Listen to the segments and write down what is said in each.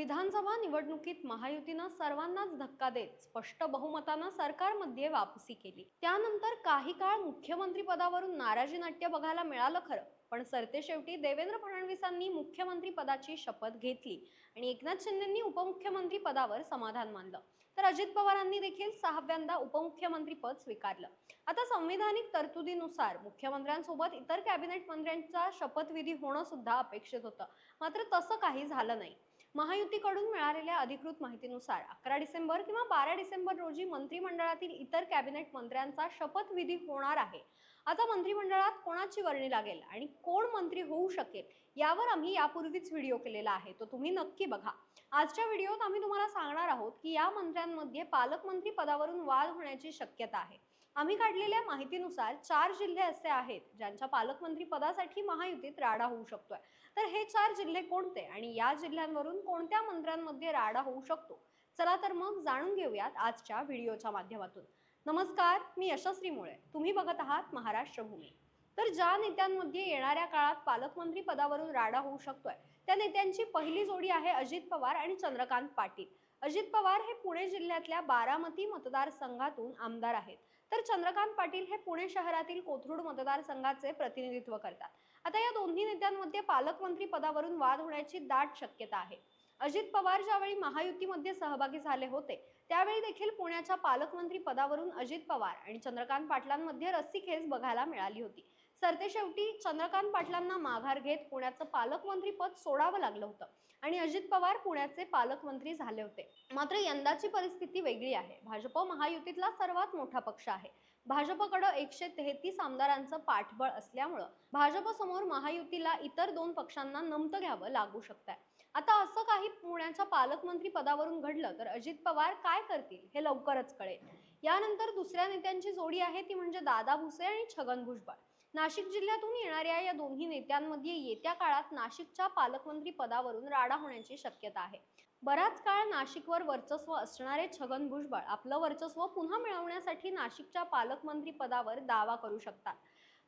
विधानसभा निवडणुकीत महायुतीनं सर्वांनाच धक्का देत स्पष्ट बहुमतानं सरकारमध्ये वापसी केली. त्यानंतर काही काळ मुख्यमंत्री पदावरून नाराजी नाट्य बघायला मिळालं खरं. पण सरतेशेवटी देवेंद्र फडणवीसांनी मुख्यमंत्री पदाची शपथ घेतली आणि एकनाथ शिंदेंनी उपमुख्यमंत्री पदावर समाधान मानलं. तर अजित पवारांनी देखील सहाव्यांदा उपमुख्यमंत्री पद स्वीकारलं. आता संविधानिक तरतुदीनुसार मुख्यमंत्र्यांसोबत इतर कॅबिनेट मंत्र्यांचा शपथविधी होणं सुद्धा अपेक्षित होतं. मात्र तसं काही झालं नाही. महायुतीकडून मिळालेल्या अधिकृत माहितीनुसार अकरा डिसेंबर किंवा बारा डिसेंबर रोजी मंत्रिमंडळातील इतर कॅबिनेट मंत्र्यांचा शपथविधी होणार आहे. आता मंत्रिमंडळात कोणाची वर्णी लागेल आणि कोण मंत्री होऊ शकेल यावर आम्ही यापूर्वीच व्हिडिओ केलेला आहे तो तुम्ही नक्की बघा. आजच्या व्हिडिओत आम्ही तुम्हाला सांगणार आहोत की या मंत्र्यांमध्ये पालकमंत्री पदावरून वाद होण्याची शक्यता आहे. आम्ही काढलेल्या माहितीनुसार चार जिल्हे असे आहेत ज्यांच्या पालकमंत्री पदासाठी महायुतीत राडा होऊ शकतोय. तर हे चार जिल्हे कोणते आणि या जिल्ह्यांवरून कोणत्या मंत्र्यांमध्ये राडा होऊ शकतो? चला तर मग जाणून घेऊयात आजच्या व्हिडिओच्या माध्यमातून. नमस्कार मी यशस्वी मुळे. तुम्ही बघत आहात महाराष्ट्र भूमी. तर ज्या नेत्यांमध्ये येणाऱ्या काळात पालकमंत्री पदावरून राडा होऊ शकतोय त्या नेत्यांची पहिली जोडी आहे अजित पवार आणि चंद्रकांत पाटील. अजित पवार हे पुणे जिल्ह्यातल्या बारामती मतदारसंघातून आमदार आहेत. तर चंद्रकांत पाटील हे पुणे शहरातील कोथरूड मतदारसंघाचे प्रतिनिधित्व करतात. आता या दोन्ही नेत्यांमध्ये पालकमंत्री पदावरून वाद होण्याची दाट शक्यता आहे. अजित पवार ज्यावेळी महायुतीमध्ये सहभागी झाले होते त्यावेळी देखील पुण्याच्या पालकमंत्री पदावरून अजित पवार आणि चंद्रकांत पाटलांमध्ये रस्सीखेच बघायला मिळाली होती. सरतेशेवटी चंद्रकांत पाटलांना माघार घेत पुण्याचं पालकमंत्री पद सोडावं लागलं होतं आणि अजित पवार पुण्याचे पालकमंत्री झाले होते. मात्र यंदाची परिस्थिती वेगळी आहे. भाजप महायुतीतला सर्वात मोठा पक्ष आहे. भाजपकडं एकशे तेहतीस आमदारांचं पाठबळ असल्यामुळं भाजपसमोर महायुतीला इतर दोन पक्षांना नमतं घ्यावं लागू शकतंय. आता असं काही पुण्याच्या पालकमंत्री पदावरून घडलं तर अजित पवार काय करतील हे लवकरच कळेल. यानंतर दुसऱ्या नेत्यांची जोडी आहे ती म्हणजे दादा भुसे आणि छगन भुजबळ. नाशिक जिल्ह्यातून येणाऱ्या या दोन्ही नेत्यांमध्ये येत्या काळात नाशिकच्या पालकमंत्री पदावरून राडा होण्याची शक्यता आहे. बराच काळ नाशिकवर वर्चस्व असणारे छगन भुजबळ आपलं वर्चस्व पुन्हा मिळवण्यासाठी नाशिकच्या पालकमंत्री पदावर दावा करू शकतात.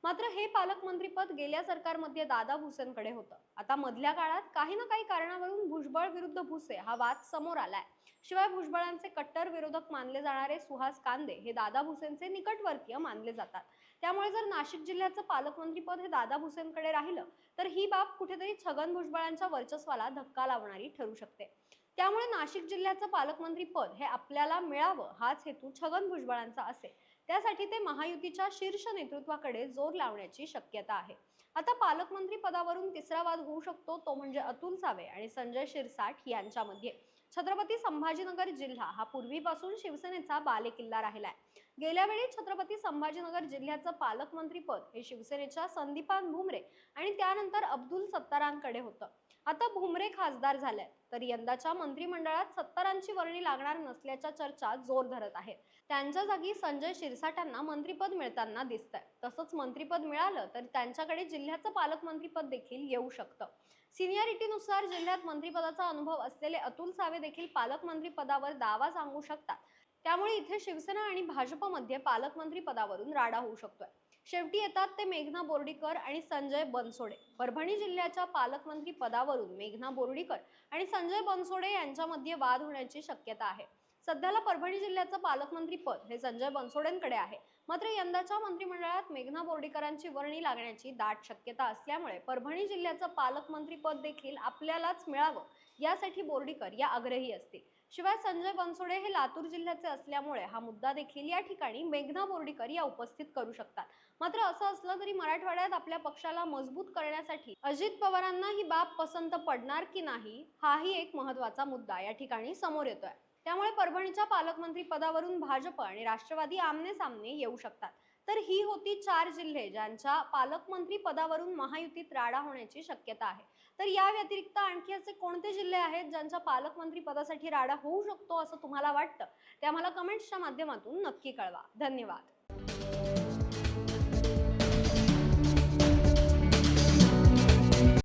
मात्र हे पालकमंत्रीपद गेल्या सरकारमध्ये दादा भुसेंकडे होतं. आता मधल्या काळात काही ना काही कारणावरून भुजबळ विरुद्ध भुसे हा वाद समोर आलाय. शिवाय भुजबळांचे कट्टर विरोधक मानले जाणारे सुहास कांदे हे दादा भुसेंचे निकटवर्तीय मानले जातात. त्यामुळे जर नाशिक जिल्ह्याचं पालकमंत्रीपद हे दादा भुसेंकडे राहिलं तर ही बाब कुठेतरी छगन भुजबळांच्या वर्चस्वाला धक्का लावणारी ठरू शकते. त्यामुळे नाशिक जिल्ह्याचं पालकमंत्री पद हे आपल्याला मिळावं हाच हेतू छगन भुजबळांचा असेल. त्यासाठी ते महायुतीच्या शीर्ष नेतृत्वाकडे जोर लावण्याची शक्यता आहे. आता पालकमंत्री पदावरून तिसरा वाद होऊ शकतो तो म्हणजे अतुल सावे आणि संजय शिरसाट यांच्यामध्ये. छत्रपती संभाजीनगर जिल्हा हा पूर्वीपासून शिवसेनेचा बालेकिल्ला राहिलाय. गेल्या वेळी छत्रपती संभाजीनगर जिल्ह्याचं पालकमंत्री पद हे शिवसेनेच्या संदीपान भुमरे आणि त्यानंतर अब्दुल सत्तारांकडे होतं. आता भुमरे खासदार झाले. तर यंदाच्या मंत्रिमंडळात सत्तरांची वर्णी लागणार नसल्याच्या चर्चा जोर धरत आहेत. त्यांच्या जागी संजय शिरसाटांना मंत्रिपद मिळताना दिसतंय. तसंच मंत्रिपद मिळालं तर त्यांच्याकडे जिल्ह्याचं पालकमंत्रीपद देखील येऊ शकतं. सिनियरिटीनुसार जिल्ह्यात मंत्रिपदाचा अनुभव असलेले अतुल सावे देखील पालकमंत्रीपदावर दावा सांगू शकतात. त्यामुळे इथे शिवसेना आणि भाजपमध्ये पालकमंत्री पदावरून राडा होऊ शकतोय. शेवटी येतात ते मेघना बोर्डीकर आणि संजय बनसोडे. परभणी जिल्ह्याच्या पालकमंत्री पदावरून मेघना बोर्डीकर आणि संजय बनसोडे यांच्यामध्ये वाद होण्याची शक्यता आहे. सध्याला परभणी जिल्ह्याचं पालकमंत्री पद हे संजय बनसोडेंकडे आहे. मात्र यंदाच्या मंत्रिमंडळात मेघना बोर्डीकरांची वर्णी लागण्याची दाट शक्यता असल्यामुळे परभणी जिल्ह्याचं पालकमंत्री पद देखील आपल्यालाच मिळावं यासाठी बोर्डीकर या आग्रही असतील. शिवाय संजय बनसोडे हे लातूर जिल्ह्याचे असल्यामुळे हा मुद्दा देखील या ठिकाणी मेघना बोर्डीकर या उपस्थित करू शकतात. मात्र असं असलं तरी मराठवाड्यात आपल्या पक्षाला मजबूत करण्यासाठी अजित पवारांना ही बाब पसंत पडणार की नाही हाही एक महत्त्वाचा मुद्दा या ठिकाणी समोर येतोय. त्यामुळे परभणीच्या पालकमंत्री पदावरून भाजप आणि राष्ट्रवादी आमने सामने येऊ शकतात. तर ही होती चार जिल्हे ज्यांच्या पालकमंत्री पदावरून महायुतीत राडा होण्याची शक्यता आहे. तर या व्यतिरिक्त आणखी असे कोणते जिल्हे आहेत ज्यांच्या पालकमंत्री पदासाठी राडा होऊ शकतो असं तुम्हाला वाटतं? ते आम्हाला कमेंट्सच्या माध्यमातून नक्की कळवा. धन्यवाद.